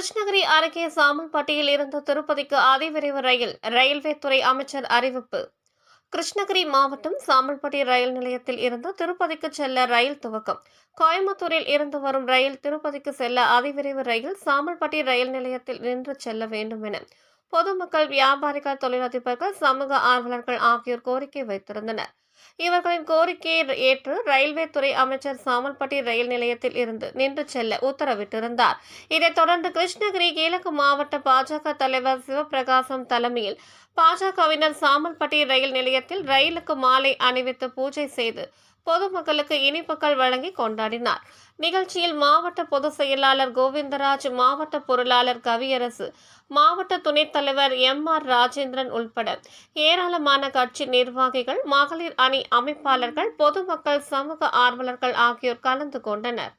கிருஷ்ணகிரி அருகே சாமல்பட்டியில் இருந்து திருப்பதிக்கு அதிவிரைவு ரயில் ரயில்வே துறை அமைச்சர் அறிவிப்பு. கிருஷ்ணகிரி மாவட்டம் சாமல்பட்டி ரயில் நிலையத்தில் இருந்து திருப்பதிக்கு செல்ல ரயில் துவக்கம். கோயம்புத்தூரில் இருந்து வரும் ரயில் திருப்பதிக்கு செல்ல அதிவிரைவு ரயில் சாமல்பட்டி ரயில் நிலையத்தில் நின்று செல்ல வேண்டும் என பொதுமக்கள் வியாபாரிகள் தொழிலதிபர்கள் சமூக ஆர்வலர்கள் ஆகியோர் கோரிக்கை வைத்திருந்தனர். இவர்களின் கோரிக்கையை ஏற்று ரயில்வே துறை அமைச்சர் சாமல்பட்டி ரயில் நிலையத்தில் இருந்து நின்று செல்ல உத்தரவிட்டிருந்தார். இதைத் தொடர்ந்து கிருஷ்ணகிரி கிழக்கு மாவட்ட பாஜக தலைவர் சிவபிரகாசம் தலைமையில் பாஜகவினர் சாமல்பட்டி ரயில் நிலையத்தில் ரயிலுக்கு மாலை அணிவித்து பூஜை செய்து பொதுமக்களுக்கு இனிப்புகள் வழங்கி கொண்டாடினார். நிகழ்ச்சியில் மாவட்ட பொதுச் செயலாளர் கோவிந்தராஜ் மாவட்ட பொருளாளர் கவியரசு மாவட்ட துணைத் தலைவர் எம் ஆர் ராஜேந்திரன் உள்பட ஏராளமான கட்சி நிர்வாகிகள் மகளிர் அணி அமைப்பாளர்கள் பொதுமக்கள் சமூக ஆர்வலர்கள் ஆகியோர் கலந்து கொண்டனர்.